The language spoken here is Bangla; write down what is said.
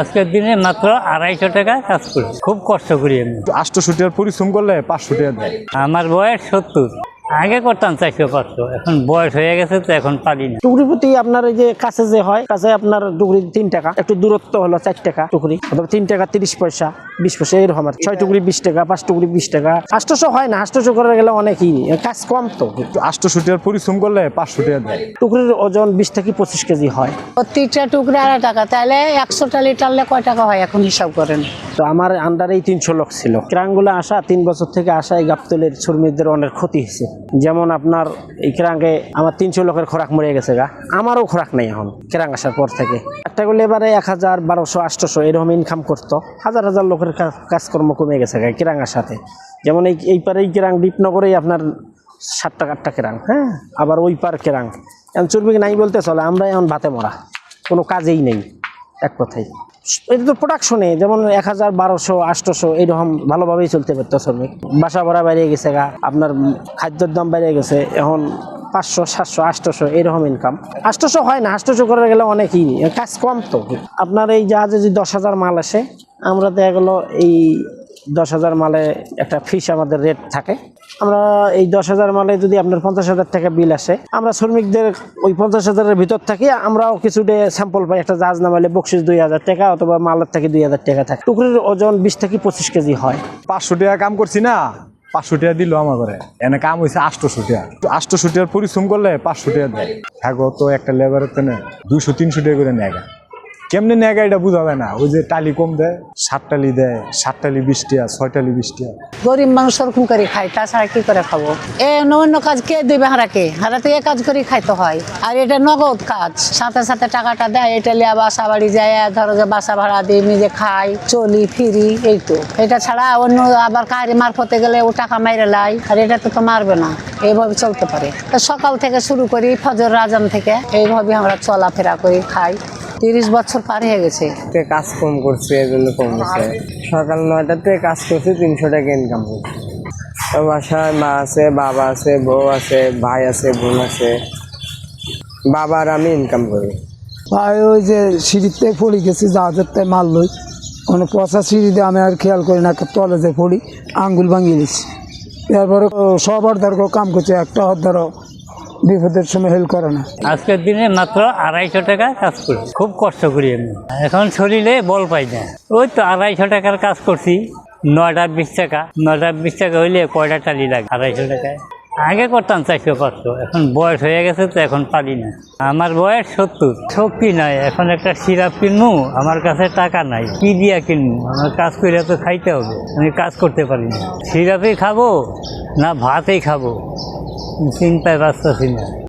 আজকের দিনে মাত্র আড়াইশো টাকা কাজ করি। খুব কষ্ট করি আমি। আষ্ট টাকার পরিশ্রম করলে পাঁচশো টাকা দেয়। আমার বয়স সত্তর। আগে করতাম চারশো পাঁচশো এখন বয়স হয়ে গেছে তো এখন পারি না। টুকরি প্রতি আপনার এই যে কাছে যে হয় কাছে আপনার টুকরি তিন টাকা একটু দূরত্ব হলো চার টাকা টুকরি অথবা তিন টাকা তিরিশ পয়সা বিশ পয়সা এরকম আর ছয় টুকরি বিশ টাকা পাঁচ টুকরি বিশ টাকা আষ্টশো হয় না আষ্টশো করে গেলে অনেকই কাজ কম তো। আটশোশো টাকার পরিশ্রম করলে পাঁচশো টাকা দেয়। টুকরির ওজন বিশ থেকে পঁচিশ কেজি হয়। প্রত্যেকটা টুকরা আড়াই টাকা তাহলে একশোটা লিটারলে কয় টাকা হয় এখন হিসাব করেন? তো আমার আন্ডারেই তিনশো লোক ছিল। ক্রাঙ্গুলো আসা তিন বছর থেকে আসা এই গাবতলের শ্রমিকদের অনেক ক্ষতি হয়েছে। যেমন আপনার এই ক্রাঙ্গে আমার তিনশো লোকের খোরাক মরে গেছে গা। আমারও খোরাক নেই এখন কেরাং আসার পর থেকে। একটা করলে এবারে এক হাজার বারোশো, আটশোশো এরকম ইনকাম করতো। হাজার হাজার লোকের কাজকর্ম কমে গেছে গা ক্রাং আসাতে যেমন এই এই পারে এই ক্রাং দ্বীপনগরেই আপনার সাতটা আটটা কেরাং হ্যাঁ? আবার ওই পার কেরাং এখন চর্বিক নাই বলতে চলে আমরা এখন ভাতে মরা। কোনো কাজেই নেই, এক কথাই এটা তো প্রোডাকশনে যেমন এক হাজার, বারোশো, আটশোশো, এইরকম ভালোভাবেই চলতে পারতো শ্রমিক। বাসা ভাড়া বাইরে গেছে গা, আপনার খাদ্যের দাম বাইরে গেছে, এখন পাঁচশো, সাতশো, আটশোশো এরকম ইনকাম আটশোশো হয় না, আটশোশো করে গেলে অনেকই কাজ কম তো। আপনার এই জাহাজে যদি দশ হাজার মাল আসে, আমরা দেখা গেলো এই দশ হাজার মালে একটা ফিস আমাদের রেট থাকে। আমরা এই দশ হাজার মালে যদি আপনার পঞ্চাশ হাজার টাকা বিল আসে, আমরা শ্রমিকদের ওই পঞ্চাশ হাজারের ভিতর থাকি, আমরাও কিছু স্যাম্পল পাই, একটা জাহাজ নামালে বকশিস দুই হাজার টাকা অথবা মালের থেকে দুই হাজার টাকা থাকে। টুকরির ওজন বিশ থেকে পঁচিশ কেজি হয়। পাঁচশো টাকা কাম করছি না, পাঁচশো টাকা দিল আমার ঘরে। এনে কাম হয়েছে আটশোশো টাকা। আটশোশো টাকার পরিশ্রম করলে পাঁচশো টাকা দেয়। থাকো তো একটা লেবারের তো না দুশো তিনশো টাকা করে নেগা কেমনে নেগা এটা না। ওই যে টালি কম দেয়, সাত টালি দেয়, সাত টালি বিশ টাকা ছয় টালি বিশ টাকা গরিব মানুষ ওরকম করে খাই তাছাড়া কি করে খাব? এ, অন্য কাজ কে দেবে হারাকে? হারাতে এ কাজ করে খাইতে হয়। আর এটা নগদ কাজ। সাথে সাথে টাকাটা দেয়, এটা লিয়া বাসা বাড়ি যায়, ধরো যে বাসা ভাড়া দিই নিজে খাই চলি, ফিরি, এই তো। এটা ছাড়া অন্য আবার কারি মারফতে গেলে ও টাকা মাইরে লাই, আর এটা তো তো মারবে না। এইভাবে চলতে পারে। সকাল থেকে শুরু করি, ফজর রাজান থেকে। এইভাবে আমরা চলাফেরা করি, খাই। তিরিশ বছর পার হয়ে গেছে। কাজ কম করছে এই জন্য কম করছে সকাল নয়টাতে কাজ করছে তিনশো টাকা ইনকাম করছে। বাসায় মা আছে বাবা আছে বউ আছে ভাই আছে বোন আছে। বাবা আর আমি ইনকাম করি। ভাই ওই যে সিঁড়িতে পড়ে গেছি জাহাজের তাই মাল লই। মানে পচা সিঁড়িতে আমি আর খেয়াল করি না একটা তলে যে পড়ি আঙ্গুল ভাঙিয়ে দিচ্ছি এরপরে সব অর্ধার কাম করছে একটা অর্ধার বিপদের সময় হেল্প করে না। আজকের দিনে মাত্র আড়াইশো টাকা কাজ করি। খুব কষ্ট করি আমি। এখন শরীরে বল পাই না। ওই তো আড়াইশো টাকার কাজ করছি, নয়টা বিশ টাকা। নয়টা বিশ টাকা হইলে কয়টা টালি লাগে? আড়াইশো টাকায়। আগে করতাম চারশো, পাঁচশো। এখন বয়স হয়ে গেছে তো এখন পারি না। আমার বয়স সত্তর। শক্তি নাই। এখন একটা সিরাপ কিনবো, আমার কাছে টাকা নাই। কি দিয়া কিনবো? আমার কাজ করে তো খাইতে হবে। আমি কাজ করতে পারি না। সিরাপই খাব না ভাতেই খাব। 你先带他四十年